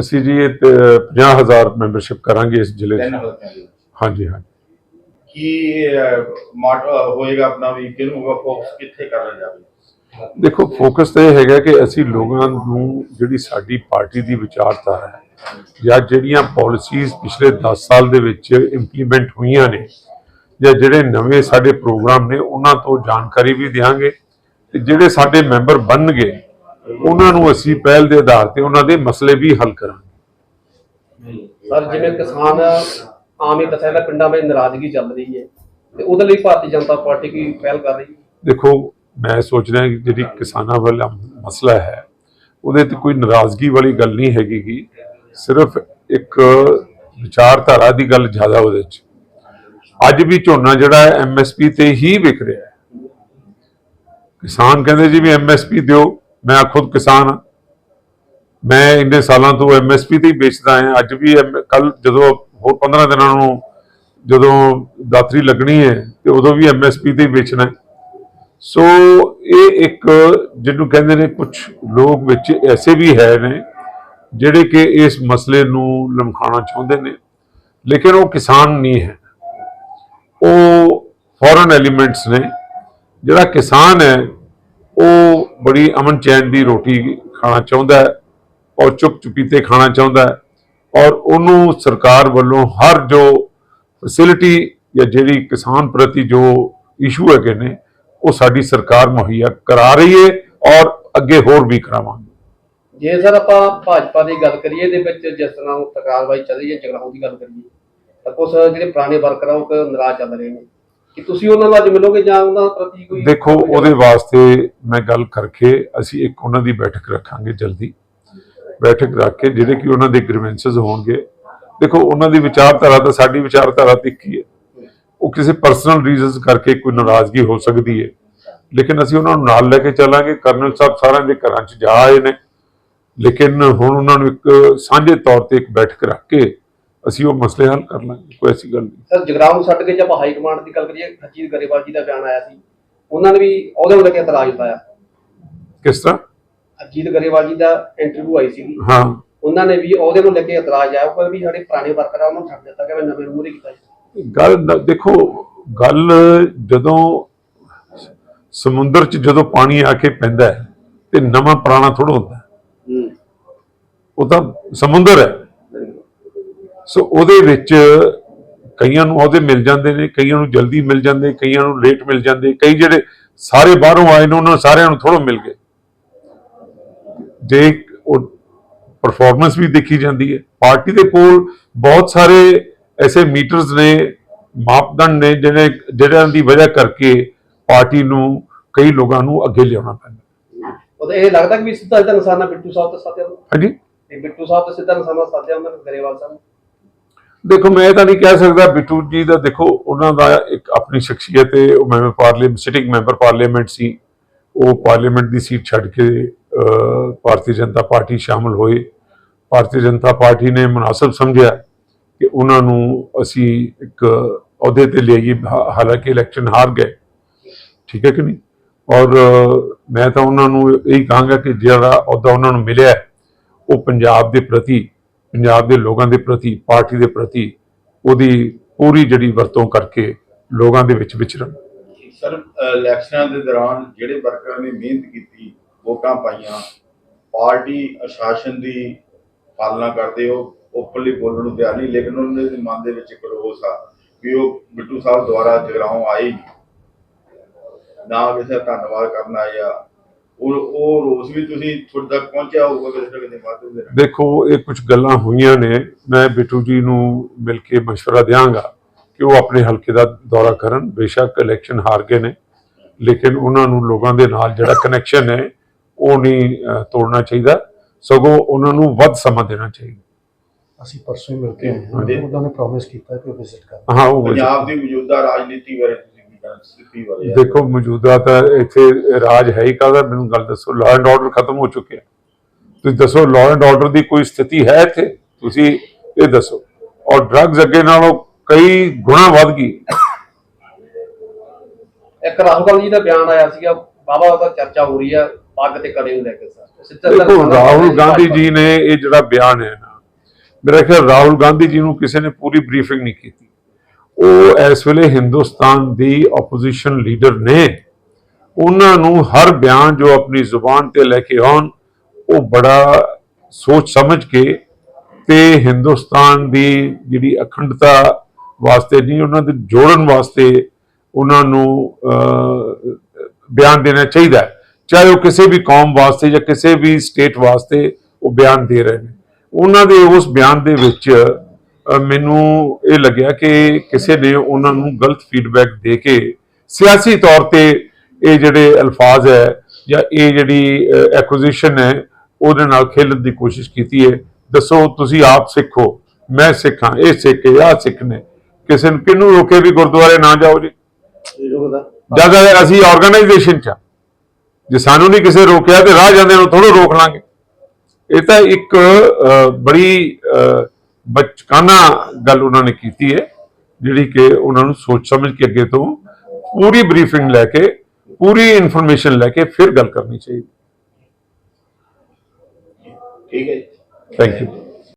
ਅਸੀਂ ਜੀ ਇਹ ਤੇ 50000 ਮੈਂਬਰਸ਼ਿਪ ਕਰਾਂਗੇ ਇਸ ਜ਼ਿਲ੍ਹੇ 'ਚ। ਤਿੰਨ ਹਲਕਿਆਂ ਦੇ ਵਿੱਚ। ਹਾਂਜੀ ਹਾਂਜੀ। ਕੀ ਮਾਟ ਹੋਏਗਾ ਆਪਣਾ ਵੀ ਕਿਹਨੂੰ ਹੋਗਾ ਫੋਕਸ ਕਿੱਥੇ ਕਰਨਾ ਜਾਵੇ ਦੇਖੋ ਫੋਕਸ ਤਾਂ ਇਹ ਹੈਗਾ ਕਿ ਅਸੀਂ ਲੋਕਾਂ ਨੂੰ ਜਿਹੜੀ ਸਾਡੀ ਪਾਰਟੀ ਦੀ ਵਿਚਾਰਧਾਰਾ ਹੈ ਜਾਂ ਜਿਹੜੀਆਂ ਪਾਲਿਸੀਜ਼ ਪਿਛਲੇ 10 ਸਾਲ ਦੇ ਵਿੱਚ ਇੰਪਲੀਮੈਂਟ ਹੋਈਆਂ ਨੇ ਜਾਂ ਜਿਹੜੇ ਨਵੇਂ ਸਾਡੇ ਪ੍ਰੋਗਰਾਮ ਨੇ ਉਹਨਾਂ ਤੋਂ ਜਾਣਕਾਰੀ ਵੀ ਦਿਆਂਗੇ ਤੇ ਜਿਹੜੇ ਸਾਡੇ ਮੈਂਬਰ ਬਣਨਗੇ ਉਹਨਾਂ ਨੂੰ ਅਸੀਂ ਪਹਿਲ ਦੇ ਆਧਾਰ ਤੇ ਉਹਨਾਂ ਦੇ ਮਸਲੇ ਵੀ ਹੱਲ ਕਰਾਂਗੇ। ਸਰ ਜਿਵੇਂ ਕਿਸਾਨ ਆਮ ਹੀ ਦੱਸਿਆ ਨਾ ਪਿੰਡਾਂ ਵਿੱਚ ਨਾਰਾਜ਼ਗੀ ਚੱਲ ਰਹੀ ਹੈ ਤੇ ਉਹਦੇ ਲਈ ਭਾਰਤੀ ਜਨਤਾ ਪਾਰਟੀ ਕੀ ਪਹਿਲ ਕਰ ਰਹੀ ਹੈ? ਦੇਖੋ ਮੈਂ ਸੋਚ ਰਿਹਾ ਕਿ ਜਿਹੜੀ ਕਿਸਾਨਾਂ ਵਾਲਾ ਮਸਲਾ ਹੈ ਉਹਦੇ ਤੇ ਕੋਈ ਨਾਰਾਜ਼ਗੀ ਵਾਲੀ ਗੱਲ ਨਹੀਂ ਹੈਗੀ ਗੀ। ਸਿਰਫ ਇੱਕ ਵਿਚਾਰਧਾਰਾ ਦੀ ਗੱਲ ਜ਼ਿਆਦਾ ਉਹਦੇ 'ਚ। ਅੱਜ ਵੀ ਝੋਨਾ ਜਿਹੜਾ ਐਮਐਸਪੀ ਤੇ ਹੀ ਵਿਕ ਰਿਹਾ ਹੈ। ਕਿਸਾਨ ਕਹਿੰਦੇ ਜੀ ਵੀ ਐਮਐਸਪੀ ਦਿਓ ਮੈਂ ਖੁਦ ਕਿਸਾਨ ਹਾਂ। ਮੈਂ ਇੰਨੇ ਸਾਲਾਂ ਤੋਂ ਐਮਐਸਪੀ ਤੇ ਹੀ ਵੇਚਦਾ ਹਾਂ। ਅੱਜ ਵੀ ਕੱਲ ਜਦੋਂ ਹੋਰ 15 ਦਿਨਾਂ ਨੂੰ ਜਦੋਂ ਦਾਤਰੀ ਲੱਗਣੀ ਹੈ, ਤੇ ਉਦੋਂ ਵੀ ਐਮਐਸਪੀ ਤੇ ਹੀ ਵੇਚਣਾ ਸੋ ਇਹ ਇੱਕ ਜਿਹਨੂੰ ਕਹਿੰਦੇ ਨੇ ਕੁਝ ਲੋਕ ਵਿੱਚ ਐਸੇ ਵੀ ਹੈ ਨੇ, ਜਿਹੜੇ ਕਿ ਇਸ ਮਸਲੇ ਨੂੰ ਲਮਕਾਉਣਾ ਚਾਹੁੰਦੇ ਨੇ। ਲੇਕਿਨ ਉਹ ਕਿਸਾਨ ਨਹੀਂ ਹੈ। ਉਹ ਫੋਰਨ ਐਲੀਮੈਂਟਸ ਨੇ। ਜਿਹੜਾ ਕਿਸਾਨ ਹੈ ਉਹ ਬੜੀ ਅਮਨ ਚੈਨ ਦੀ ਰੋਟੀ ਖਾਣਾ ਚਾਹੁੰਦਾ ਹੈ ਔਰ ਚੁੱਪ ਚੁਪੀਤੇ ਖਾਣਾ ਚਾਹੁੰਦਾ ਹੈ ਔਰ ਉਹਨੂੰ ਸਰਕਾਰ ਵੱਲੋਂ ਹਰ ਜੋ ਫੈਸਿਲਿਟੀ ਜਾਂ ਜਿਹੜੀ ਕਿਸਾਨ ਪ੍ਰਤੀ ਜੋ ਇਸ਼ੂ ਹੈਗੇ ਨੇ, ਉਹ ਸਾਡੀ ਸਰਕਾਰ ਮੁਹੱਈਆ ਕਰਾ ਰਹੀ ਹੈ ਔਰ ਅੱਗੇ ਹੋਰ ਵੀ ਕਰਾਵਾਂਗੇ। ਜੇ ਸਰ ਆਪਾਂ ਭਾਜਪਾ ਦੀ ਗੱਲ ਕਰੀਏ, ਇਹਦੇ ਵਿੱਚ ਜਿਸ ਤਰ੍ਹਾਂ ਉਹ ਤਕਰਾਰਬਾਜ਼ੀ ਚੱਲ ਰਹੀ ਹੈ ਝਗੜਾਉਂ ਦੀ ਗੱਲ ਕਰੀਏ, ਤਾਂ ਕੁਝ ਜਿਹੜੇ ਪੁਰਾਣੇ ਵਰਕਰ ਉਹ ਨਾਰਾਜ਼ ਚੱਲ ਰਹੇ ਨੇ। ਕਿ ਤੁਸੀਂ ਉਹਨਾਂ ਨਾਲ ਅੱਜ ਮਿਲੋਗੇ ਜਾਂ ਉਹਨਾਂ ਪ੍ਰਤੀ ਕੋਈ ਦੇਖੋ ਉਹਦੇ ਵਾਸਤੇ ਮੈਂ ਗੱਲ ਕਰਕੇ ਅਸੀਂ ਇੱਕ ਉਹਨਾਂ ਦੀ ਬੈਠਕ ਰੱਖਾਂਗੇ ਜਲਦੀ। ਬੈਠਕ ਰੱਖ ਕੇ ਜਿਹੜੇ ਕਿ ਉਹਨਾਂ ਦੇ ਗ੍ਰੀਵੈਂਸਸ ਹੋਣਗੇ। ਦੇਖੋ ਉਹਨਾਂ ਦੀ ਵਿਚਾਰਧਾਰਾ ਤਾਂ ਸਾਡੀ ਵਿਚਾਰਧਾਰਾ ਤੇ ਹੀ ਹੈ। ਉਹ ਕਿਸੇ ਪਰਸਨਲ ਰੀਜ਼ਨਸ ਕਰਕੇ ਕੋਈ ਨਾਰਾਜ਼ਗੀ ਹੋ ਸਕਦੀ ਹੈ। ਲੇਕਿਨ ਅਸੀਂ ਉਹਨਾਂ ਨੂੰ ਨਾਲ ਲੈ ਕੇ ਚੱਲਾਂਗੇ। ਕਰਨਲ ਸਾਹਿਬ ਸਾਰਿਆਂ ਦੇ ਘਰਾਂ 'ਚ ਜਾ ਆਏ ਨੇ। ਲੇਕਿਨ ਹੁਣ ਉਹਨਾਂ ਨੂੰ ਇੱਕ ਸਾਂਝੇ ਤੌਰ ਤੇ ਇੱਕ ਬੈਠਕ ਰੱਖ ਕੇ ਅਸੀਂ ਉਹ ਮਸਲੇ ਹੱਲ ਕਰ ਲਾਂਗੇ ਕੋਈ ਐਸੀ ਗੱਲ ਨਹੀਂ। ਸਰ ਜਗਰਾਉਂ ਨੂੰ ਛੱਡ ਕੇ ਜੇ ਆਪਾਂ ਹਾਈ ਕਮਾਂਡ ਦੀ ਗੱਲ ਕਰੀਏ ਹਰਜੀਤ ਗਰੇਵਾਲ ਜੀ ਦਾ ਬਿਆਨ ਆਇਆ ਸੀ। ਉਹਨਾਂ ਨੇ ਵੀ ਉਹਦੇ ਨੂੰ ਕੇ ਇਤਰਾਜ਼ ਪਾਇਆ ਕਿਸ ਤਰ੍ਹਾਂ? ਹਰਜੀਤ ਗਰੇਵਾਲ ਜੀ ਦਾ ਇੰਟਰਵਿਊ ਆਈ ਸੀ। ਹਾਂ। ਉਹਨਾਂ ਨੇ ਵੀ ਉਹਦੇ ਨੂੰ ਲੈ ਕੇ ਇਤਰਾਜ਼ ਆਇਆ। ਕਹਿੰਦੇ ਵੀ ਸਾਡੇ ਪੁਰਾਣੇ ਵਰਕਰ ਆ ਉਹਨੂੰ ਛੱਡ ਦਿੱਤਾ ਕਿ ਨਵੇਂ ਨੂੰ ਕੀਤਾ। ਗੱਲ ਨ- ਦੇਖੋ ਗੱਲ ਜਦੋਂ ਸਮੁੰਦਰ 'ਚ ਜਦੋਂ ਪਾਣੀ ਆ ਕੇ ਪੈਂਦਾ ਤੇ ਨਵਾਂ ਪੁਰਾਣਾ ਥੋੜਾ ਹੁੰਦਾ ਉਹ ਤਾਂ ਸਮੁੰਦਰ ਹੈ। ਸੋ ਉਹਦੇ ਵਿੱਚ ਕਈਆਂ ਨੂੰ ਉਹਦੇ ਮਿਲ ਜਾਂਦੇ ਨੇ ਕਈਆਂ ਨੂੰ ਜਲਦੀ ਮਿਲ ਜਾਂਦੇ ਕਈਆਂ ਨੂੰ ਲੇਟ ਮਿਲ ਜਾਂਦੇ ਕਈ ਜਿਹੜੇ ਸਾਰੇ ਬਾਹਰੋਂ ਆਏ ਨੇ ਉਹਨਾਂ ਸਾਰਿਆਂ ਨੂੰ ਥੋੜਾ ਮਿਲ ਗਏ। ਜੇ ਉਹ ਪਰਫਾਰਮੈਂਸ ਵੀ ਦੇਖੀ ਜਾਂਦੀ ਹੈ। ਪਾਰਟੀ ਦੇ ਕੋਲ ਬਹੁਤ ਸਾਰੇ ਐਸੇ ਮੀਟਰਸ ਨੇ ਮਾਪਦੰਡ ਨੇ ਜਿਹੜੇ ਜਿਹੜਿਆਂ ਦੀ ਵਜ੍ਹਾ ਕਰਕੇ ਪਾਰਟੀ ਨੂੰ ਕਈ ਲੋਕਾਂ ਨੂੰ ਅੱਗੇ ਲਿਆਉਣਾ ਪੈਂਦਾ। ਉਹਦਾ ਇਹ ਲੱਗਦਾ ਕਿ ਵੀ ਸਿੱਧਾ ਸਿੱਧਾ ਨਿਸ਼ਾਨਾ ਬਿੱਟੂ ਸਾਹਿਬ ਤੇ ਸਾਧਿਆ ਹਾਂਜੀ? ਬਿੱਟੂ ਸਾਹਿਬ ਤੇ ਸਿੱਧਾ ਨਿਸ਼ਾਨਾ ਸਾਧਿਆ ਉਹਨਾਂ ਨੇ ਗਰੇਵਾਲ ਸਾਹਿਬ। ਦੇਖੋ, ਮੈਂ ਤਾਂ ਨਹੀਂ ਕਹਿ ਸਕਦਾ ਬਿੱਟੂ ਜੀ ਦਾ, ਦੇਖੋ, ਉਹਨਾਂ ਦਾ ਇੱਕ ਆਪਣੀ ਸ਼ਖਸੀਅਤ ਹੈ। ਉਹ member parliament sitting member parliament ਸੀ। ਉਹ ਪਾਰਲੀਮੈਂਟ ਦੀ ਸੀਟ ਛੱਡ ਕੇ ਭਾਰਤੀ ਜਨਤਾ ਪਾਰਟੀ ਸ਼ਾਮਲ ਹੋਏ। ਭਾਰਤੀ ਜਨਤਾ ਪਾਰਟੀ ਨੇ ਮੁਨਾਸਬ ਸਮਝਿਆ ਕਿ ਉਹਨਾਂ ਨੂੰ ਅਸੀਂ ਇੱਕ ਅਹੁਦੇ ਤੇ ਲਿਆਈਏ। ਹਾਲਾਂਕਿ ਇਲੈਕਸ਼ਨ ਹਾਰ ਗਏ। ਠੀਕ ਹੈ ਕਿ ਨਹੀਂ? ਔਰ, ਮੈਂ ਤਾਂ ਉਹਨਾਂ ਨੂੰ ਇਹੀ ਕਹਾਂਗਾ ਕਿ ਜਿਹੜਾ ਅਹੁਦਾ ਉਹਨਾਂ ਨੂੰ ਮਿਲਿਆ ਉਹ ਪੰਜਾਬ ਦੇ ਪ੍ਰਤੀ ਪੰਜਾਬ ਦੇ ਲੋਕਾਂ ਦੇ ਪ੍ਰਤੀ, ਪਾਰਟੀ ਦੇ ਪ੍ਰਤੀ ਉਹਦੀ ਪੂਰੀ ਜਿਹੜੀ ਵਰਤੋਂ ਕਰਕੇ ਲੋਕਾਂ ਦੇ ਵਿੱਚ ਵਿਚਰਨ। ਸਰ, ਇਲੈਕਸ਼ਨਾਂ ਦੇ ਦੌਰਾਨ ਜਿਹੜੇ ਵਰਕਰਾਂ ਨੇ ਮਿਹਨਤ ਕੀਤੀ, ਵੋਟਾਂ ਪਾਈਆਂ, ਪਾਰਟੀ ਅਸ਼ਾਸਨ ਦੀ ਪਾਲਣਾ ਕਰਦੇ ਹੋ, ਓਪਨਲੀ ਬੋਲਣ ਨੂੰ ਤਿਆਰ ਨਹੀਂ, ਲੇਕਿਨ ਉਹਨਾਂ ਦੇ ਮਨ ਦੇ ਵਿੱਚ ਇੱਕ ਰੋਸ ਆ ਵੀ ਉਹ ਬਿੱਟੂ ਸਾਹਿਬ ਦੁਆਰਾ ਜਗਰਾਉਂ ਆਏ ਨਾ ਕਿਸੇ ਦਾ ਧੰਨਵਾਦ ਕਰਨ ਆਏ ਉਹ ਉਹ ਰੋਸ ਵੀ ਤੁਸੀਂ ਤੁਹਾਡੇ ਤੱਕ ਪਹੁੰਚਿਆ ਹੋਊਗਾ ਕਿਸੇ ਨਾ ਕਿਸੇ ਮਾਧਿਅਮ ਦੇ ਨਾਲ ਦੇਖੋ ਇਹ ਕੁਝ ਗੱਲਾਂ ਹੋਈਆਂ ਨੇ ਮੈਂ ਬਿੱਟੂ ਜੀ ਨੂੰ ਮਿਲ ਕੇ مشورہ ਦਿਆਂਗਾ ਕਿ ਉਹ ਆਪਣੇ ਹਲਕੇ ਦਾ ਦੌਰਾ ਕਰਨ ਬੇਸ਼ੱਕ ਇਲੈਕਸ਼ਨ ਹਾਰ ਗਏ ਨੇ ਲੇਕਿਨ ਉਹਨਾਂ ਨੂੰ ਲੋਕਾਂ ਦੇ ਨਾਲ ਜਿਹੜਾ ਕਨੈਕਸ਼ਨ ਹੈ ਉਹ ਨਹੀਂ ਅਹ, ਤੋੜਨਾ ਚਾਹੀਦਾ ਸਗੋਂ ਉਹਨਾਂ ਨੂੰ ਵੱਧ ਸਮਾਂ ਦੇਣਾ ਚਾਹੀਦਾ ਅਸੀਂ ਪਰਸੋਂ ਹੀ ਮਿਲ ਕੇ ਆਏ ਹਾਂਜੀ। ਹਾਂ ਉਹਨਾਂ ਨੇ ਪ੍ਰੋਮਿਸ ਕੀਤਾ ਕਿ ਉਹ ਵਿਜ਼ਿਟ ਕਰਨਗੇ ਹਾਂ ਉਹ ਪੰਜਾਬ ਦੀ ਮੌਜੂਦਾ ਰਾਜਨੀਤੀ ਬਾਰੇ ਤੁਸੀਂ ਕੀ ਕਹਿਣਾ ਸਥਿਤੀ ਬਾਰੇ ਆ? ਦੇਖੋ ਮੌਜੂਦਾ ਤਾਂ ਇੱਥੇ ਰਾਜ ਹੈ ਹੀ ਕਾਹਦਾ? ਮੈਨੂੰ ਗੱਲ ਦੱਸੋ ਲਾਅ ਐਂਡ ਆਰਡਰ ਖਤਮ ਹੋ ਚੁੱਕਿਆ ਤੁਸੀਂ ਦੱਸੋ ਲਾਅ ਐਂਡ ਆਰਡਰ ਦੀ ਕੋਈ ਸਥਿਤੀ ਹੈ ਇੱਥੇ? ਤੁਸੀਂ ਇਹ ਦੱਸੋ। ਔਰ ਡਰੱਗਸ ਅੱਗੇ ਨਾਲੋਂ ਕਈ ਗੁਣਾ ਵੱਧ ਗਈ। ਇੱਕ ਰਾਹੁਲ ਗਾਂਧੀ ਜੀ ਦਾ ਬਿਆਨ ਆਇਆ ਸੀਗਾ ਬਾਬਾ ਦਾ ਚਰਚਾ ਹੋ ਰਹੀ ਆ ਪੱਗ ਤੇ ਕੜੇ ਨੂੰ ਲੈ ਕੇ ਸਰ। ਦੇਖੋ ਰਾਹੁਲ ਗਾਂਧੀ ਜੀ ਨੇ ਇਹ ਜਿਹੜਾ ਬਿਆਨ ਹੈ ਨਾ ਮੇਰਾ ਖਿਆਲ ਰਾਹੁਲ ਗਾਂਧੀ ਜੀ ਨੂੰ ਕਿਸੇ ਨੇ ਪੂਰੀ ਬਰੀਫਿੰਗ ਨਹੀਂ ਕੀਤੀ। ਉਹ ਇਸ ਵੇਲੇ ਹਿੰਦੁਸਤਾਨ ਦੀ ਆਪੋਜੀਸ਼ਨ ਲੀਡਰ ਨੇ। ਉਹਨਾਂ ਨੂੰ ਹਰ ਬਿਆਨ ਜੋ ਆਪਣੀ ਜ਼ੁਬਾਨ ਤੇ ਲੈ ਕੇ ਆਉਣ, ਉਹ ਬੜਾ ਸੋਚ ਸਮਝ ਕੇ ਤੇ ਹਿੰਦੁਸਤਾਨ ਦੀ ਜਿਹੜੀ ਅਖੰਡਤਾ ਵਾਸਤੇ ਨਹੀਂ, ਉਹਨਾਂ ਦੇ ਜੋੜਨ ਵਾਸਤੇ ਉਹਨਾਂ ਨੂੰ ਬਿਆਨ ਦੇਣਾ ਚਾਹੀਦਾ ਚਾਹੇ ਉਹ ਕਿਸੇ ਵੀ ਕੌਮ ਵਾਸਤੇ ਜਾਂ ਕਿਸੇ ਵੀ ਸਟੇਟ ਵਾਸਤੇ ਉਹ ਬਿਆਨ ਦੇ ਰਹੇ ਨੇ। ਉਹਨਾਂ ਦੇ ਉਸ ਬਿਆਨ ਦੇ ਵਿੱਚ ਮੈਨੂੰ ਇਹ ਲੱਗਿਆ ਕਿ ਕਿਸੇ ਨੇ ਉਹਨਾਂ ਨੂੰ ਗਲਤ ਫੀਡਬੈਕ ਦੇ ਕੇ ਸਿਆਸੀ ਤੌਰ ਤੇ ਇਹ ਜਿਹੜੇ ਅਲਫਾਜ਼ ਹੈ ਜਾਂ ਇਹ ਜਿਹੜੀ ਐਕੁਜੀਸ਼ਨ ਹੈ, ਉਹਦੇ ਨਾਲ ਖੇਲਣ ਦੀ ਕੋਸ਼ਿਸ਼ ਕੀਤੀ ਹੈ। ਦੱਸੋ ਤੁਸੀਂ ਆਪ ਸਿੱਖੋ, ਮੈਂ ਸਿੱਖਾਂ, ਇਹ ਸਿੱਖ ਹੈ ਆਹ ਸਿੱਖ ਨੇ। ਕਿਸੇ ਨੂੰ, ਕਿਹਨੂੰ ਰੋਕੇ ਵੀ ਗੁਰਦੁਆਰੇ ਨਾ ਜਾਓ ਜੀ? ਜਦ ਅਸੀਂ ਆਰਗੇਨਾਈਜੇਸ਼ਨ ਚ ਆ। ਜੇ ਸਾਨੂੰ ਨਹੀਂ ਕਿਸੇ ਰੋਕਿਆ ਤੇ ਰਾਹ ਜਾਂਦੇ ਨੂੰ ਥੋੜਾ ਰੋਕ ਲਾਂਗੇ। ਇਹ ਤਾਂ ਇੱਕ ਬੜੀ ਬਚਕਾਨਾ ਗੱਲ ਉਹਨਾਂ ਨੇ ਕੀਤੀ ਹੈ ਜਿਹੜੀ ਕਿ ਉਹਨਾਂ ਨੂੰ ਸੋਚ ਸਮਝ ਕੇ ਅੱਗੇ ਤੋਂ ਪੂਰੀ ਬਰੀਫਿੰਗ ਲੈ ਕੇ ਪੂਰੀ ਇਨਫੋਰਮੇਸ਼ਨ ਲੈ ਕੇ ਫਿਰ ਗੱਲ ਕਰਨੀ ਚਾਹੀਦੀ। ਠੀਕ ਹੈ ਥੈਂਕ ਯੂ